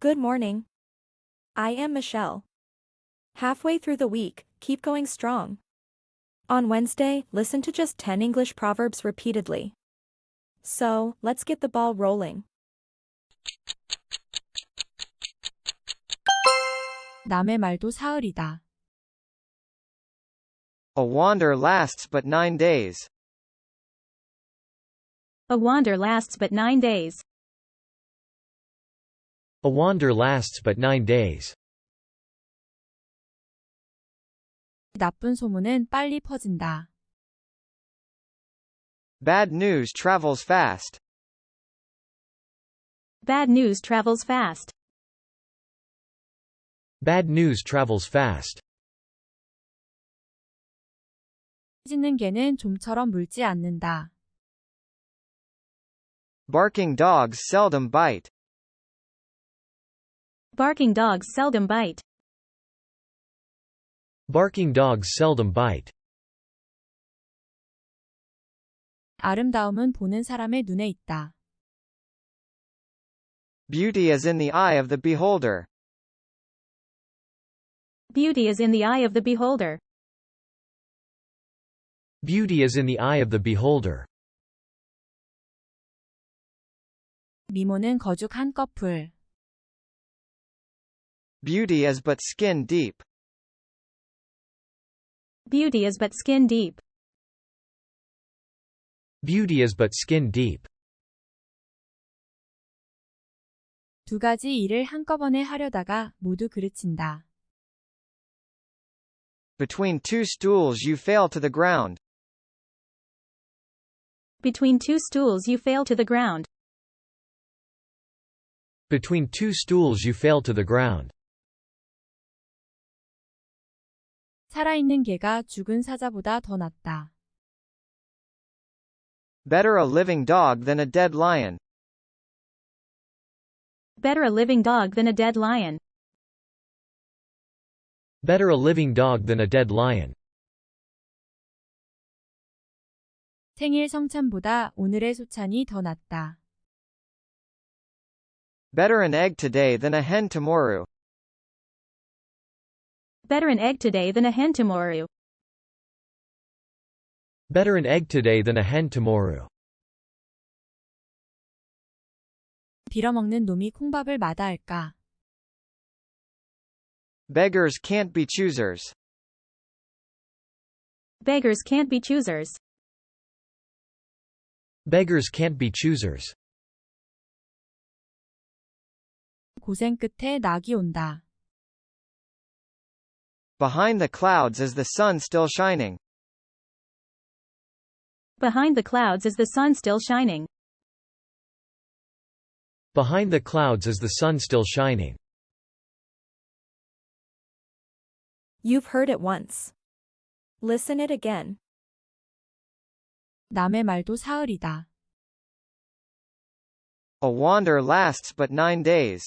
Good morning. I am Michelle. Halfway through the week, keep going strong. On Wednesday, listen to just 10 English proverbs repeatedly. So, let's get the ball rolling. 남의 말도 사흘이다. A wander lasts but nine days. A wander lasts but nine days. A wander lasts but nine days. 나쁜 소문은 빨리 퍼진다. Bad news travels fast. Bad news travels fast. Bad news travels fast. 짖는 개는 좀처럼 물지 않는다. Barking dogs seldom bite. Barking dogs seldom bite. Barking dogs seldom bite. 아름다움은 보는 사람의 눈에 있다. Beauty is in the eye of the beholder. Beauty is in the eye of the beholder. Beauty is in the eye of the beholder. 미모는 거죽 한 꺼풀. Beauty is but skin deep. Beauty is but skin deep. Beauty is but skin deep. 두 가지 일을 한꺼번에 하려다가 모두 그르친다. Between two stools you fail to the ground. Between two stools you fail to the ground. Between two stools you fail to the ground. 살아있는 개가 죽은 사자보다 더 낫다. Better a living dog than a dead lion. Better a living dog than a dead lion. Better a living dog than a dead lion. 생일 성찬보다 오늘의 소찬이 더 낫다. Better an egg today than a hen tomorrow. Better an egg today than a hen tomorrow. Better an egg today than a hen tomorrow. 빌어먹는 놈이 콩밥을 마다할까. Beggars can't be choosers. Beggars can't be choosers. Beggars can't be choosers. 고생 끝에 낙이 온다. Behind the clouds is the sun still shining. Behind the clouds is the sun still shining. Behind the clouds is the sun still shining. You've heard it once. Listen it again. 남의 말도 사흘이다. A wander lasts but nine days.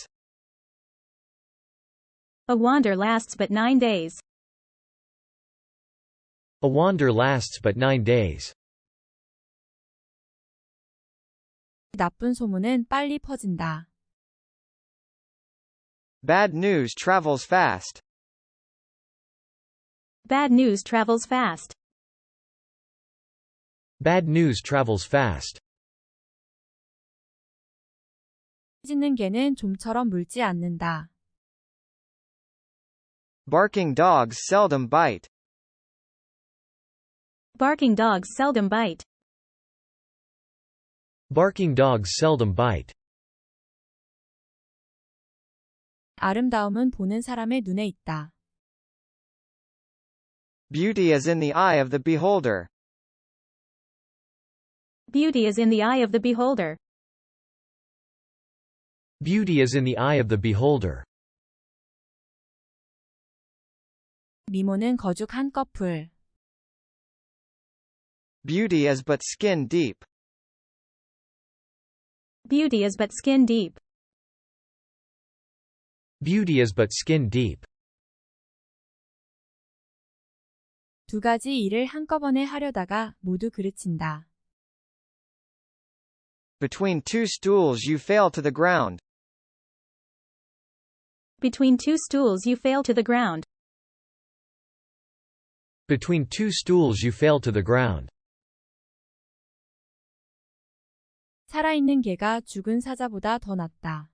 A wander lasts but nine days. A wander lasts but nine days. 나쁜 소문은 빨리 퍼진다. Bad news travels fast. Bad news travels fast. Bad news travels fast. 짖는 개는 좀처럼 물지 않는다. Barking dogs seldom bite. Barking dogs seldom bite. Barking dogs seldom bite. 아름다움은 보는 사람의 눈에 있다. Beauty is in the eye of the beholder. Beauty is in the eye of the beholder. Beauty is in the eye of the beholder. 미모는 거죽 한 꺼풀. Beauty is but skin deep. Beauty is but skin deep. Beauty is but skin deep. 두 가지 일을 한꺼번에 하려다가 모두 그르친다. Between two stools you fail to the ground. Between two stools you fail to the ground. Between two stools you fell to the ground. 살아있는 개가 죽은 사자보다 더 낫다.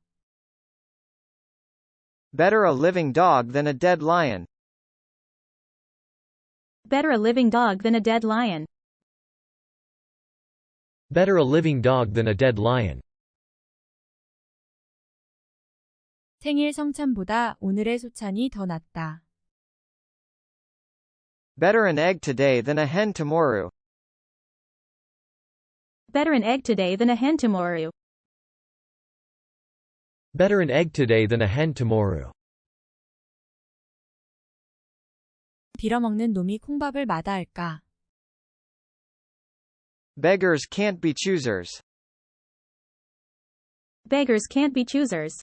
Better a living dog than a dead lion. Better a living dog than a dead lion. Better a living dog than a dead lion. 생일 성찬보다 오늘의 소찬이 더 낫다. Better an egg today than a hen tomorrow. Better an egg today than a hen tomorrow. Better an egg today than a hen tomorrow. 빌어먹는 놈이 콩밥을 마다할까. Beggars can't be choosers. Beggars can't be choosers.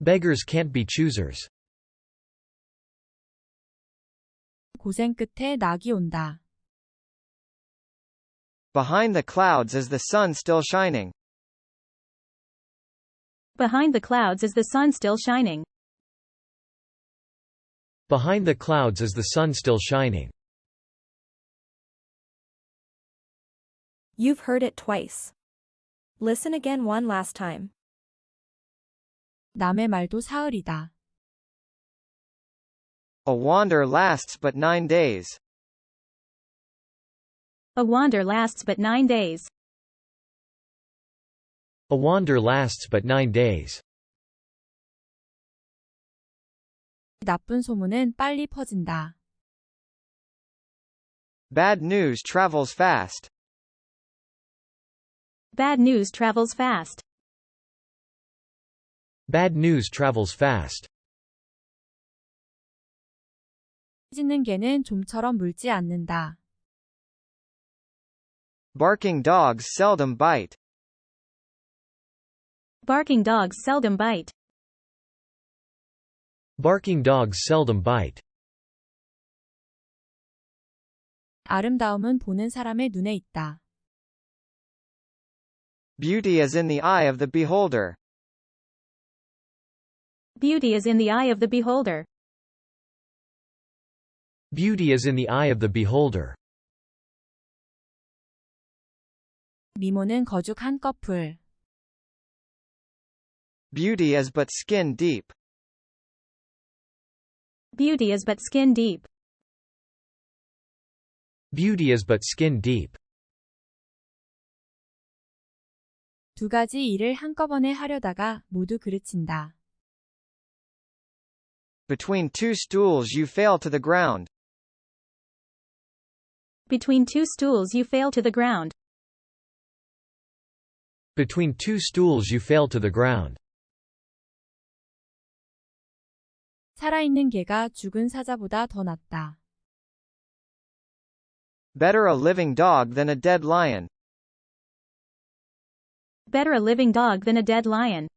Beggars can't be choosers. 고생 끝에 낙이 온다. Behind the clouds is the sun still shining. Behind the clouds is the sun still shining. Behind the clouds is the sun still shining. You've heard it twice. Listen again one last time. 남의 말도 사흘이다. A wander lasts but nine days. A wander lasts but nine days. A wander lasts but nine days. 나쁜 소문은 빨리 퍼진다. Bad news travels fast. Bad news travels fast. Bad news travels fast. 짖는 개는 좀처럼 물지 않는다. Barking dogs seldom bite. Barking dogs seldom bite. Barking dogs seldom bite. 아름다움은 보는 사람의 눈에 있다. Beauty is in the eye of the beholder. Beauty is in the eye of the beholder. Beauty is in the eye of the beholder. 미모는 거죽 한 꺼풀. Beauty is but skin deep. Beauty is but skin deep. Beauty is but skin deep. 두 가지 일을 한꺼번에 하려다가 모두 그르친다. Between two stools you fail to the ground. Between two stools you fail to the ground. Between two stools you fell to the ground. 살아있는 개가 죽은 사자보다 더 낫다. Better a living dog than a dead lion. Better a living dog than a dead lion.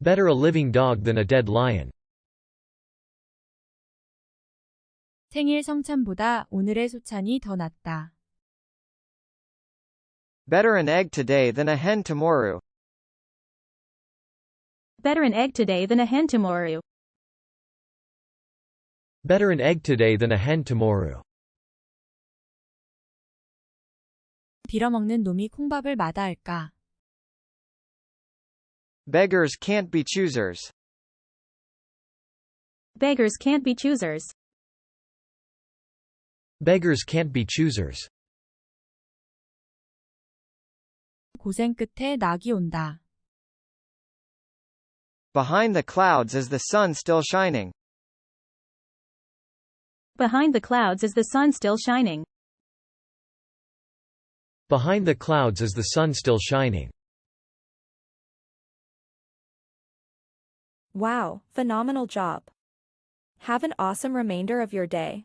Better a living dog than a dead lion. 생일 성찬보다 오늘의 소찬이 더 낫다. Better an egg today than a hen tomorrow. Better an egg today than a hen tomorrow. Better an egg today than a hen tomorrow. 빌어먹는 놈이 콩밥을 마다할까. Beggars can't be choosers. Beggars can't be choosers. Beggars can't be choosers. 고생 끝에 낙이 온다. Behind the clouds is the sun still shining. Behind the clouds is the sun still shining. Behind the clouds is the sun still shining. Wow, phenomenal job. Have an awesome remainder of your day.